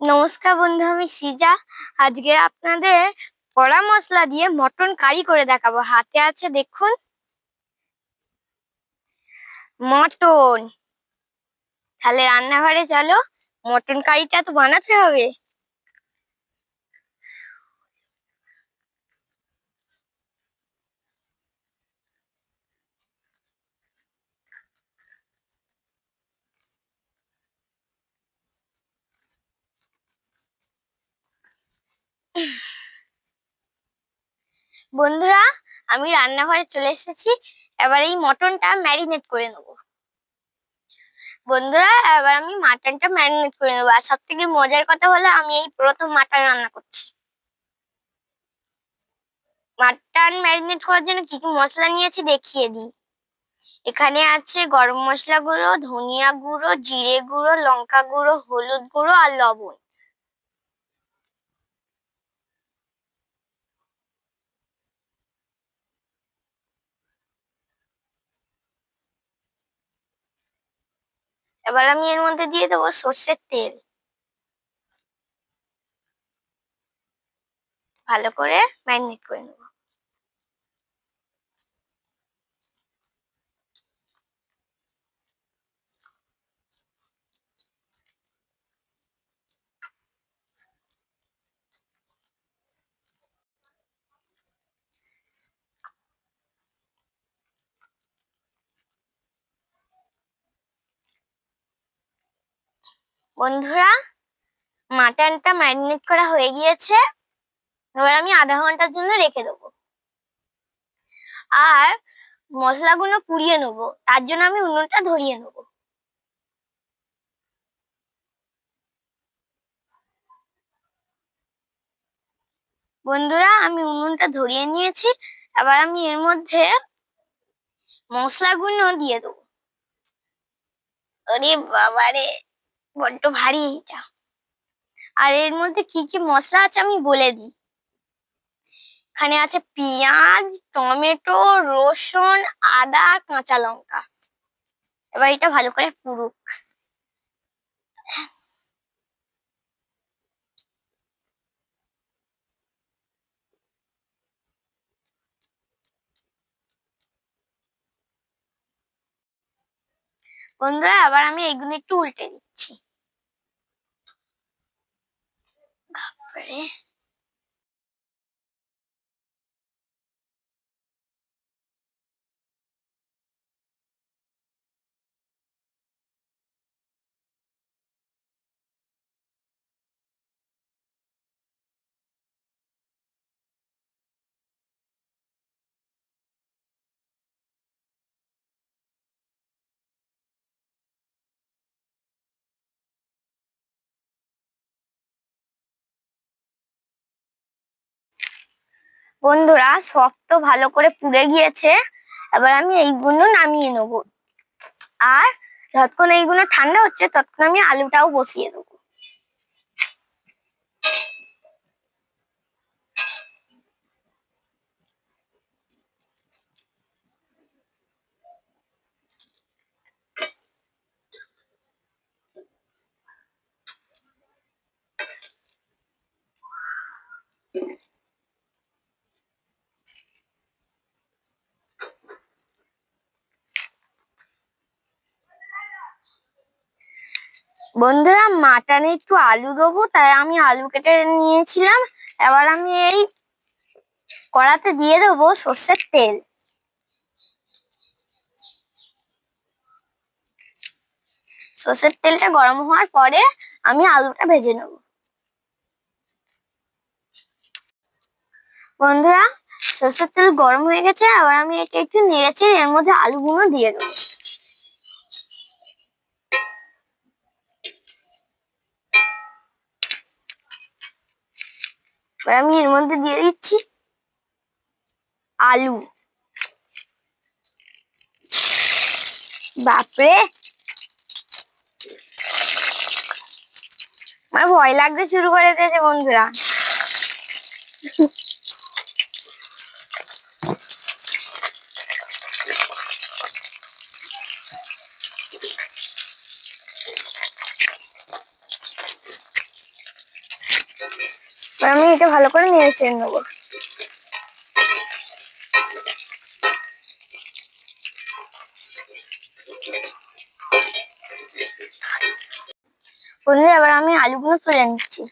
নমস্কার বন্ধু, আমি সিজা। আজকে আপনাদের কড়া মশলা দিয়ে মটন কারি করে দেখাবো। হাতে আছে দেখুন। মটন। তাহলে রান্নাঘরে চলো। মটন কারিটা তো বানাতে হবে। বন্ধুরা, আমি রান্নাঘরে চলে এসেছি। এবার এই মটনটা ম্যারিনেট করে নেব। বন্ধুরা, এবার আমি মাটনটা ম্যারিনেট করে নেব। আর সব থেকে মজার কথা হলো, আমি এই প্রথম মাটন রান্না করছি। মাটন ম্যারিনেট করার জন্য কি কি মশলা নিয়েছি দেখিয়ে দিই। এখানে আছে গরম মশলা গুঁড়ো, ধনিয়া গুঁড়ো, জিরে গুঁড়ো, লঙ্কা গুঁড়ো, হলুদ গুঁড়ো আর লবণ। এবার আমি এর মধ্যে দিয়ে দেবো সর্ষের তেল। ভালো করে ম্যারিনেট করে নেব। বন্ধুরা মাটনটা ম্যারিনেট করা হয়ে গিয়েছে। এবার আমি আধা ঘণ্টার জন্য রেখে দেবো। আর মশলাগুলো পুড়িয়ে নেব। তার জন্য আমি উনুনটা ধরিয়ে নেব। বন্ধুরা, আমি উনুনটা ধরিয়ে নিয়েছি। এবার আমি এর মধ্যে মশলাগুলো দিয়ে দেবো। আরে বাবারে! বড্ড ভারী এইটা। আর এর মধ্যে কি কি মশলা আছে আমি বলে দিই। এখানে আছে পেঁয়াজ, টমেটো, রসুন, আদা, কাঁচা লঙ্কা। এবার এটা ভালো করে পুরুক। বন্ধুরা আবার আমি এগুলো একটু উল্টে দিচ্ছি। বাপরে বন্ধুরা, শক্ত ভালো করে পুড়ে গিয়েছে। এবার আমি এইগুলো নামিয়ে নেব। আর যতক্ষণ এইগুলো ঠান্ডা হচ্ছে, ততক্ষণ আমি আলুটাও বসিয়ে দেবো। বন্ধুরা, মাটনে একটু আলু দেবো, তাই আমি আলু কেটে নিয়েছিলাম। এবার আমি এই কড়াতে দিয়ে দেবো সর্ষের তেল। সর্ষের তেলটা গরম হওয়ার পরে আমি আলুটা ভেজে নেব। বন্ধুরা, সর্ষের তেল গরম হয়ে গেছে আবার আমি এটা একটু নেড়েছি এর মধ্যে আলুগুলো দিয়ে দেবো। এবার আমি এর মধ্যে দিয়ে দিচ্ছি আলু। বাপরে! আমার ভয় লাগতে শুরু করে দিয়েছে বন্ধুরা। এবার আমি এটা ভালো করে নেড়ে চেড়ে নেব। বন্ধুরা এবার আমি আলুগুলো তুলে নিচ্ছি।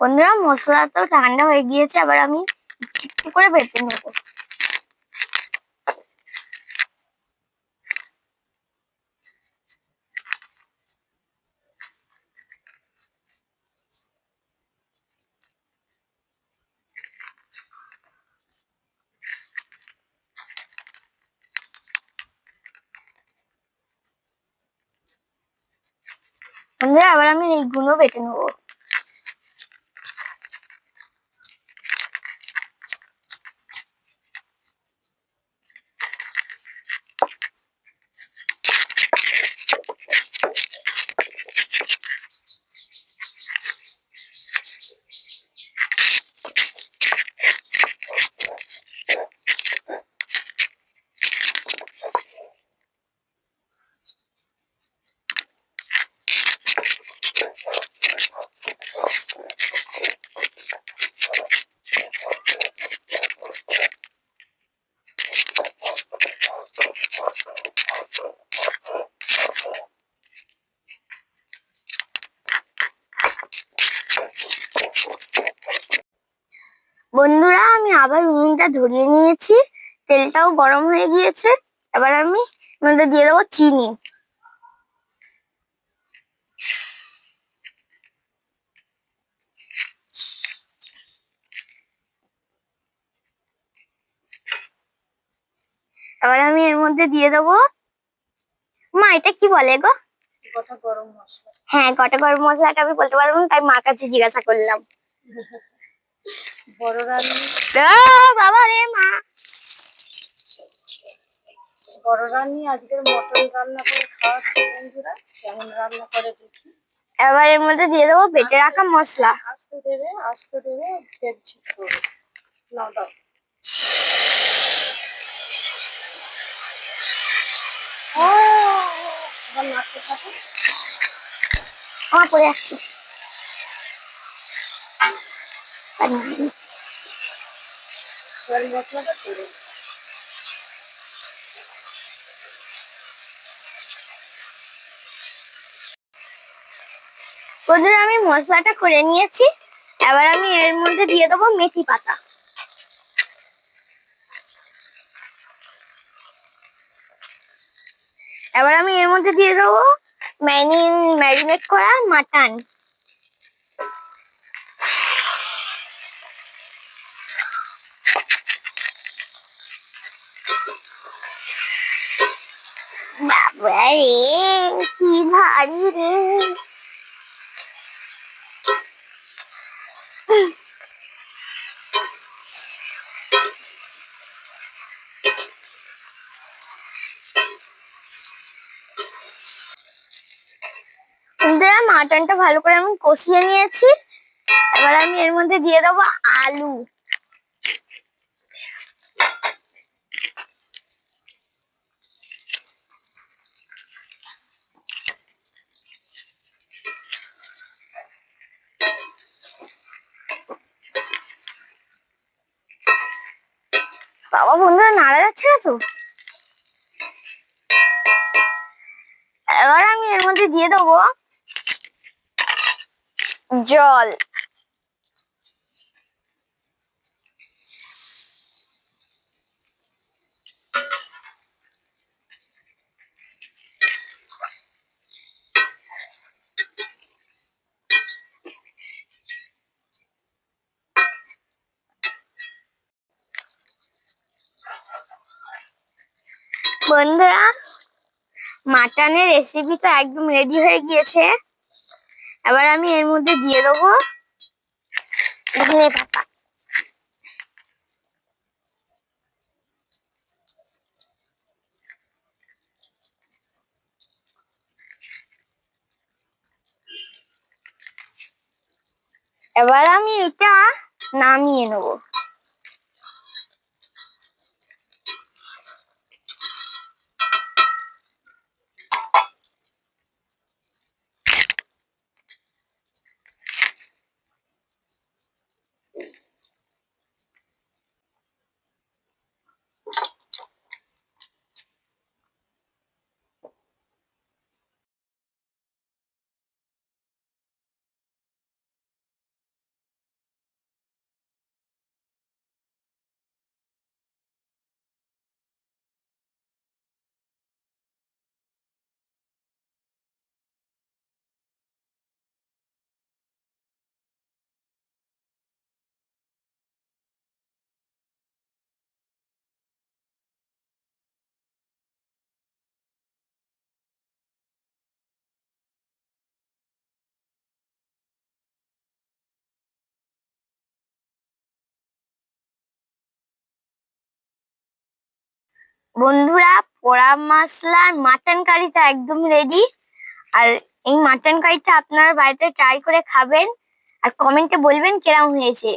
বন্ধুরা, মশলা তো ঠান্ডা হয়ে গিয়েছে আবার আমি একটু করে বেটে নেব। বন্ধুরা, এবার আমি এইগুলো বেটে নেব। বন্ধুরা আমি আবার উনুনটা ধরিয়ে নিয়েছি। তেলটাও গরম হয়ে গিয়েছে। এবার আমি এর মধ্যে দিয়ে দেবো চিনি। এবার আমি এর মধ্যে দিয়ে দেবো। মা এটা কি বলে গো? গরম মশলা। হ্যাঁ গোটা গরম মশলাটা আমি বলতে পারব না তাই মার কাছে জিজ্ঞাসা করলাম। বড় রানী। বাবা রে মা। বড় রানী আজকের মটন রান্না করে খাওয়াচ্ছে বন্ধুরা। কেমন রান্না করে দেখি। এবার এর মধ্যে দিয়ে দেবো বেটে রাখা মশলা। আস্তে দেবে আস্তে দেবে করবে নাও দাও। আমার পড়ে যাচ্ছে। বন্ধুরা, আমি মশলাটা করে নিয়েছি। এবার আমি এর মধ্যে দিয়ে দেবো মেথি পাতা। এবার আমি এর মধ্যে দিয়ে দেবো ম্যারিন ম্যারিনেট করা মাটন। বাবা রে কি ভারী রে। মাটনটা ভালো করে আমি কষিয়ে নিয়েছি। এবার আমি এর মধ্যে দিয়ে দেবো আলু। বাবা বন্ধুরা নাড়া যাচ্ছে না তো? এবার আমি এর মধ্যে দিয়ে দেবো জল। বন্ধুরা, মাটনের রেসিপি তো একদম রেডি হয়ে গিয়েছে। এবার আমি এর মধ্যে দিয়ে দেবো ধনে পাতা। এবার আমি এটা নামিয়ে নেব। বন্ধুরা পোড়া মশলার মাটন কারিটা একদম রেডি আর এই মাটন কারিটা আপনার বাড়িতে ট্রাই করে খাবেন আর কমেন্টে বলবেন কিরম হয়েছে।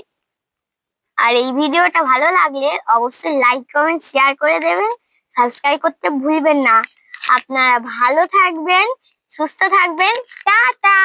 আর এই ভিডিওটা ভালো লাগলে অবশ্যই লাইক কমেন্ট শেয়ার করে দেবেন। সাবস্ক্রাইব করতে ভুলবেন না। আপনারা ভালো থাকবেন, সুস্থ থাকবেন। টাটা!